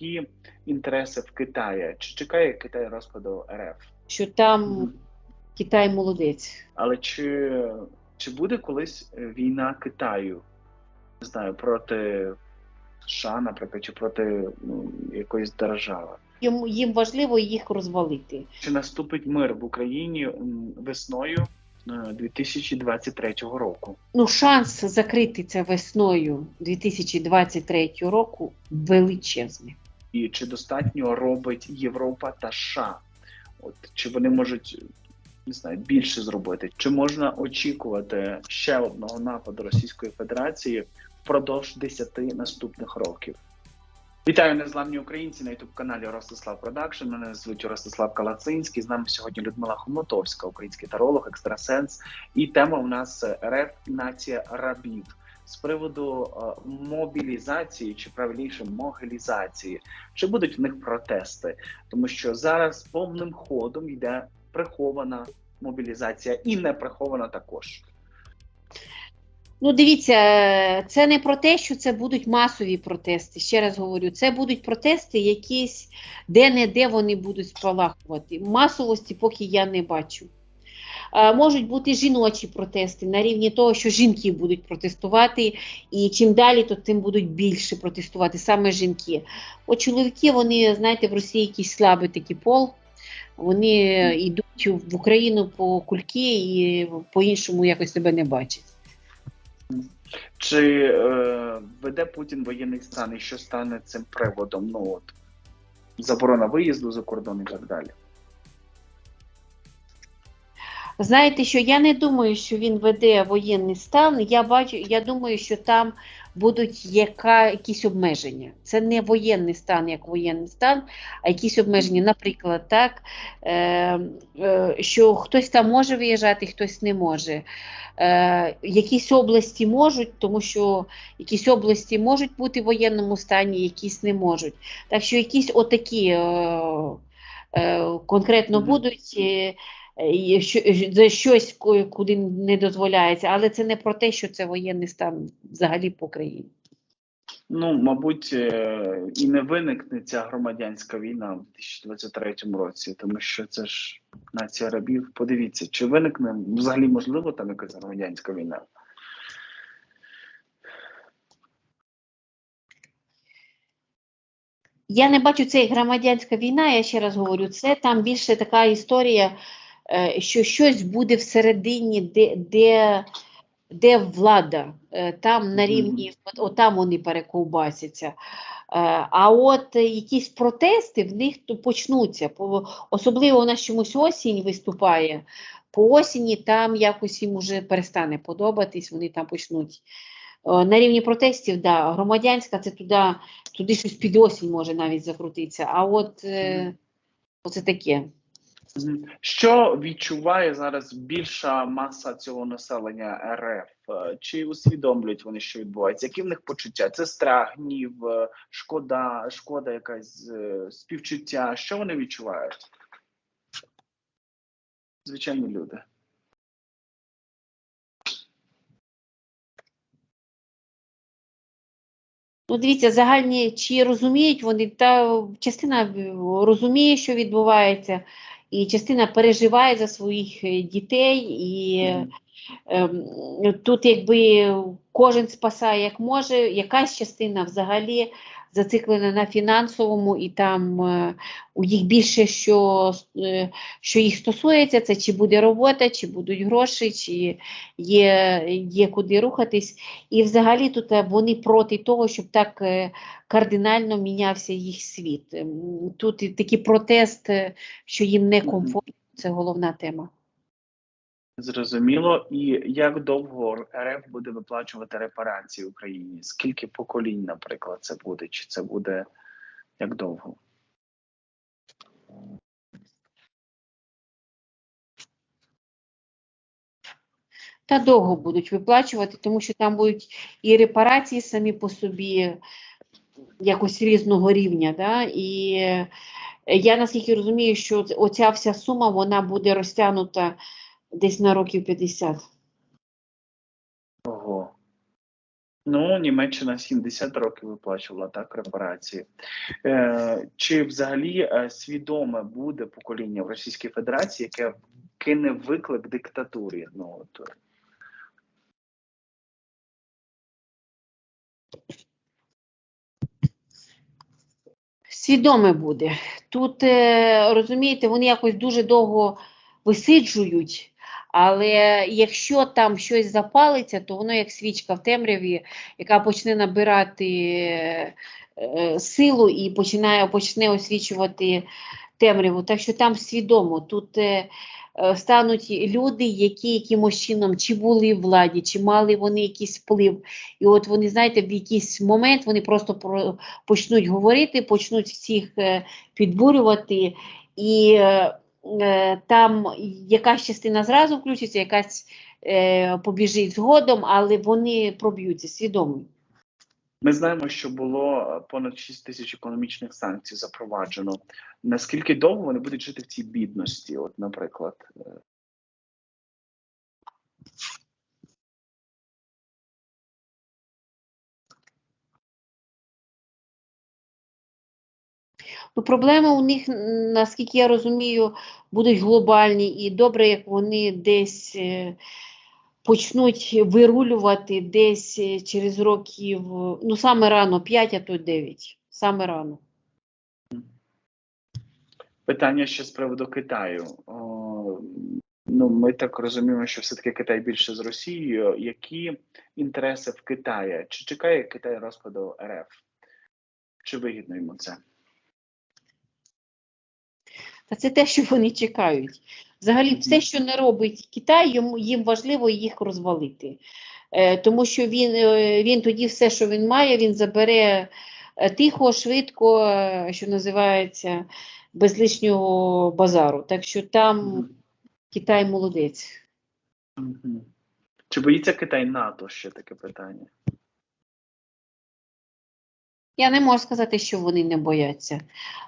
які інтереси в Китаї? Чи чекає Китай розпаду РФ? Що там. Китай молодець. Але чи, чи буде колись війна Китаю? Не знаю, проти США, наприклад, чи проти ну, якоїсь держави? Йому їм важливо їх розвалити. Чи наступить мир в Україні весною е, 2023 року? Ну, шанс закрити це весною 2023 року величезний. І чи достатньо робить Європа та США? От чи вони можуть не знаю більше зробити? Чи можна очікувати ще одного нападу Російської Федерації впродовж 10 наступних років? Вітаю незламні українці на ютуб каналі Ростислав Продакшн. Мене звуть Ростислав Калацинський. З нами сьогодні Людмила Хомутовська, український таролог, екстрасенс. І тема у нас РФ нація рабів з приводу е, мобілізації, чи правильніше могилізації, чи будуть в них протести, тому що зараз повним ходом йде прихована мобілізація і не прихована також. Ну, дивіться, це не про те, що це будуть масові протести. Ще раз говорю, це будуть протести, якісь де-не-де вони будуть спалахувати. Масовості поки я не бачу. Е, Можуть бути жіночі протести на рівні того, що жінки будуть протестувати, і чим далі, то тим будуть більше протестувати саме жінки. От чоловіки, вони, знаєте, в Росії якийсь слабий такий пол. Вони йдуть в Україну по кульки і по-іншому якось себе не бачать. Чи е, веде Путін воєнний стан і що стане цим приводом? Ну от заборона виїзду за кордон і так далі. Знаєте, що я не думаю, що він веде воєнний стан. Я бачу, я думаю, що там будуть яка, якісь обмеження. Це не воєнний стан, як воєнний стан, а якісь обмеження. Наприклад, так, е, е, що хтось там може виїжджати, хтось не може. Е, якісь області можуть, тому що якісь області можуть бути в воєнному стані, якісь не можуть. Так що якісь отакі е, е, конкретно будуть. Е, за щось, куди не дозволяється, але це не про те, що це воєнний стан взагалі по країні. Ну, мабуть, е, і не виникне ця громадянська війна в 2023 році, тому що це ж нація рабів. Подивіться, чи виникне взагалі можливо там якась громадянська війна? Я не бачу як громадянська війна, я ще раз говорю, це там більше така історія, е, що щось буде всередині, де, де, де влада, Е, там на рівні, от, от там вони перековбасяться. Е, А от е, якісь протести в них почнуться. Особливо у нас чомусь осінь виступає. По осені там якось їм уже перестане подобатись, вони там почнуть. Е, На рівні протестів, да, громадянська це туди, туди щось під осінь може навіть закрутитися. А от е, оце таке. Що відчуває зараз більша маса цього населення РФ? Чи усвідомлюють вони, що відбувається? Які в них почуття? Це страх, гнів, е, шкода, шкода, якась е, співчуття. Що вони відчувають? Звичайні люди. Ну, дивіться, загальні, чи розуміють вони, та частина е, розуміє, що відбувається, і частина переживає за своїх е, дітей, і ем, тут якби кожен спасає як може, якась частина взагалі зациклена на фінансовому, і там е, у їх більше що, е, що їх стосується, це чи буде робота, чи будуть гроші, чи є, є куди рухатись. І взагалі тут е, вони проти того, щоб так кардинально мінявся їх світ. Тут такий протест, що їм не комфортно, це головна тема. Зрозуміло. І як довго РФ буде виплачувати репарації Україні? Скільки поколінь, наприклад, це буде? Чи це буде як довго? Та довго будуть виплачувати, тому що там будуть і репарації самі по собі якось різного рівня. Да? І я наскільки розумію, що оця вся сума вона буде розтягнута десь на років 50. Ого. Ну, Німеччина 70 років виплачувала так репарації. Е, чи взагалі е, свідоме буде покоління в Російській Федерації, яке кине виклик диктатурі? Ну от Свідоме буде. Тут, е, розумієте, вони якось дуже довго висиджують, але якщо там щось запалиться, то воно як свічка в темряві, яка почне набирати е, е, силу і починає, почне освічувати темряву. Так що там свідомо. Тут е, стануть люди, які якимось чином чи були в владі, чи мали вони якийсь вплив. І от вони, знаєте, в якийсь момент вони просто про, почнуть говорити, почнуть всіх підбурювати, і там якась частина зразу включиться, якась е, побіжить згодом, але вони проб'ються свідомо. ми знаємо, що було понад 6 тисяч економічних санкцій запроваджено. Наскільки довго вони будуть жити в цій бідності? От, наприклад, Ну, проблеми у них, наскільки я розумію, будуть глобальні, і добре, як вони десь е, почнуть вирулювати десь е, через років, ну саме рано, 5, а то 9, саме рано. Питання ще з приводу Китаю. О, ну, ми так розуміємо, що все-таки Китай більше з Росією. Які інтереси в Китаї? Чи чекає Китай розпаду РФ? Чи вигідно йому це? Та це те, що вони чекають. Взагалі, все, що не робить Китай, йому, їм важливо їх розвалити. Е, тому що він, е, він тоді все, що він має, він забере е, тихо, швидко, що називається, без лишнього базару. Так що там Китай молодець. Чи боїться Китай НАТО? Ще таке питання. Я не можу сказати, що вони не бояться.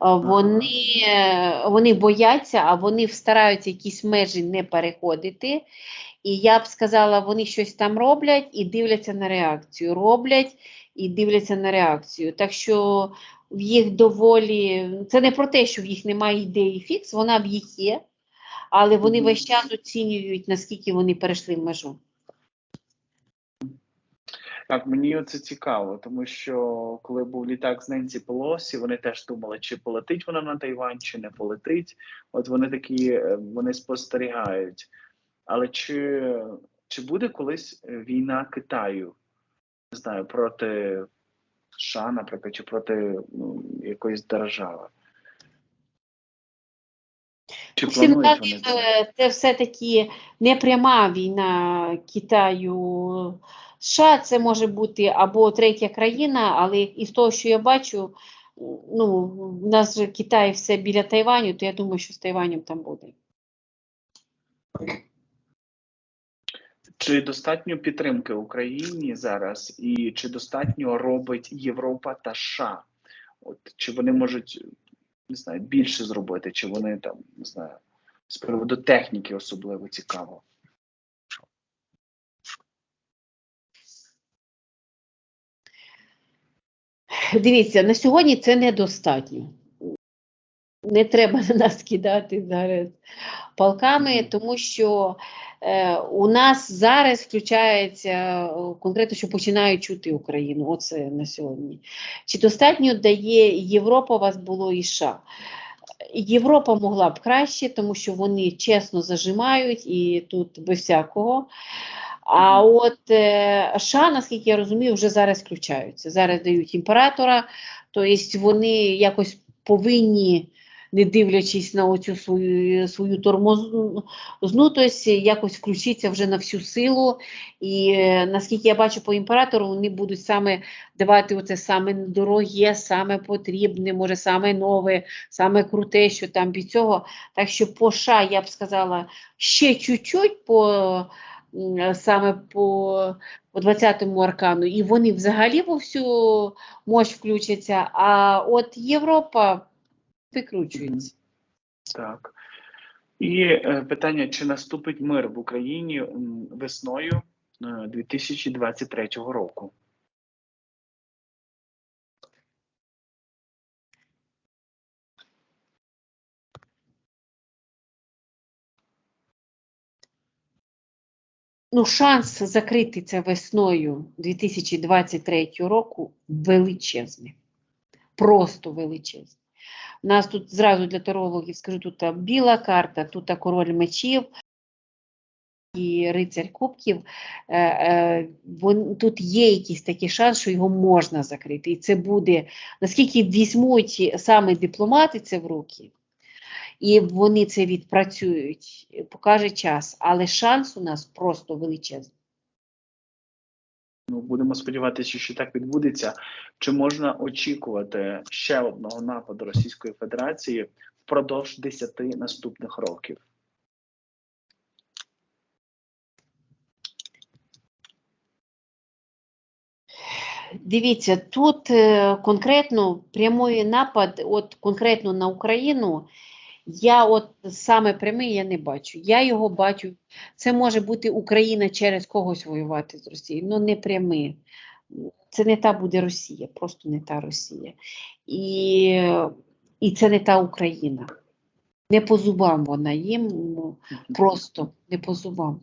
Вони, е, вони бояться, а вони стараються якісь межі не переходити. І я б сказала, вони щось там роблять і дивляться на реакцію. Роблять і дивляться на реакцію. Так що в їх доволі. Це не про те, що в їх немає ідеї фікс, вона в їх є, але вони весь час оцінюють, наскільки вони перейшли межу. Так, мені це цікаво, тому що коли був літак з Ненсі Пелосі, вони теж думали, чи полетить вона на Тайвань, чи не полетить. От вони такі, е, вони спостерігають. Але чи, чи буде колись війна Китаю? Не знаю, проти США, наприклад, чи проти ну, якоїсь держави? Чи Всім планують вони це? е, це все-таки не пряма війна Китаю. США це може бути або третя країна, але із того, що я бачу, ну, в нас же Китай все біля Тайваню, то я думаю, що з Тайванем там буде. Чи достатньо підтримки Україні зараз, і чи достатньо робить Європа та США? От чи вони можуть не знаю, більше зробити, чи вони там не знаю, з приводу техніки особливо цікаво? Дивіться, на сьогодні це недостатньо. Не треба на нас кидати зараз палками, тому що е, у нас зараз включається е, конкретно, що починають чути Україну. Оце на сьогодні. Чи достатньо дає Європа, у вас було і США? Європа могла б краще, тому що вони чесно зажимають і тут без всякого. А от е, США, наскільки я розумію, вже зараз включаються. Зараз дають імператора, тобто вони якось повинні, не дивлячись на оцю свою, свою тормознутость, якось включитися вже на всю силу. І е, наскільки я бачу по імператору, вони будуть саме давати оце саме дороге, саме потрібне, може саме нове, саме круте, що там від цього. Так що по США, я б сказала, ще чуть-чуть по м, саме по, по 20-му аркану, і вони взагалі во всю мощ включаться, а от Європа викручується. Так. І е, питання: чи наступить мир в Україні весною е, 2023 року? Ну, шанс закрити це весною 2023 року величезний. Просто величезний. У нас тут зразу для тарологів скажу, тут біла карта, тут король мечів і рицарь кубків. Е, е, тут є якийсь такий шанс, що його можна закрити. І це буде, наскільки візьмуть саме дипломати це в руки, і вони це відпрацюють, покаже час. Але шанс у нас просто величезний. Ну, будемо сподіватися, що так відбудеться. Чи можна очікувати ще одного нападу Російської Федерації впродовж 10 наступних років? Дивіться, тут е, конкретно прямий напад, от конкретно на Україну, я от саме прямий я не бачу. Я його бачу. Це може бути Україна через когось воювати з Росією, ну не прямий. Це не та буде Росія, просто не та Росія. І, і це не та Україна. Не по зубам вона їм, ну, просто не по зубам.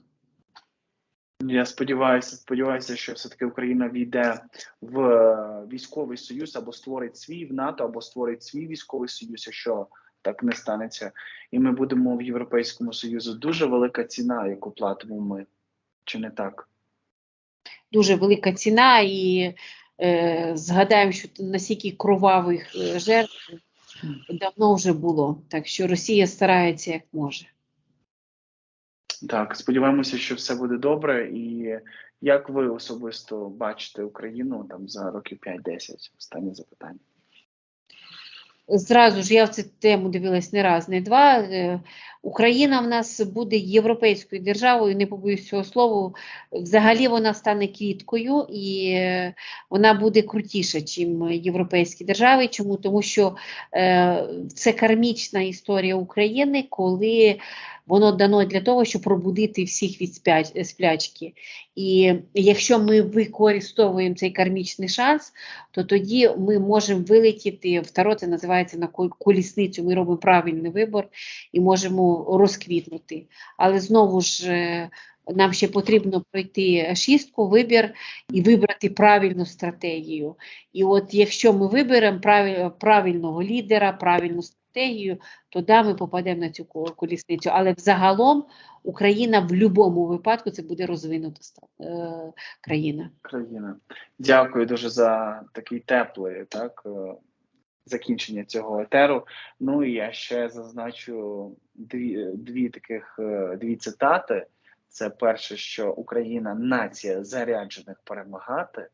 Я сподіваюся, сподіваюся, що все-таки Україна війде в військовий союз або створить свій в НАТО, або створить свій військовий союз, якщо так не станеться, і ми будемо в Європейському Союзі. Дуже велика ціна, яку платимо ми. Чи не так? дуже велика ціна, і е, згадаємо, що наскільки кровавих е, жертв давно вже було. Так що Росія старається як може. Так, сподіваємося, що все буде добре. І як ви особисто бачите Україну там за років 5-10? Останнє запитання. Зразу ж я в цю тему дивилась не раз, не два. Е, Україна в нас буде європейською державою, не побоюсь цього слова. Взагалі вона стане квіткою і е, вона буде крутіша, ніж європейські держави. Чому? Тому що е, це кармічна історія України, коли воно дано для того, щоб пробудити всіх від сплячки. І якщо ми використовуємо цей кармічний шанс, то тоді ми можемо вилетіти, в Таро це називається на колісницю, ми робимо правильний вибір і можемо розквітнути. Але знову ж е, нам ще потрібно пройти шістку, вибір і вибрати правильну стратегію. І от якщо ми виберемо правиль- правильного лідера, правильну стратегію, то да, ми попадемо на цю колісницю. Але взагалом Україна в будь-якому випадку це буде розвинута е, країна. Країна. Дякую дуже за такий теплий так, е, закінчення цього етеру. Ну і я ще зазначу дві, дві таких е, дві цитати. Це перше, що Україна нація заряджених перемагати.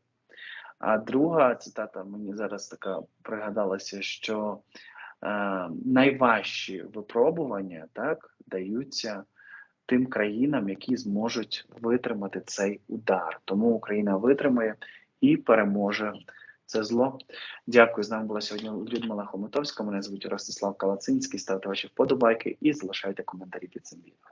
А друга цитата мені зараз така пригадалася, що е, найважчі випробування так даються тим країнам, які зможуть витримати цей удар. Тому Україна витримає і переможе це зло. Дякую. З нами була сьогодні Людмила Хомутовська. Мене звуть Ростислав Калацинський. Ставте ваші вподобайки і залишайте коментарі під цим відео.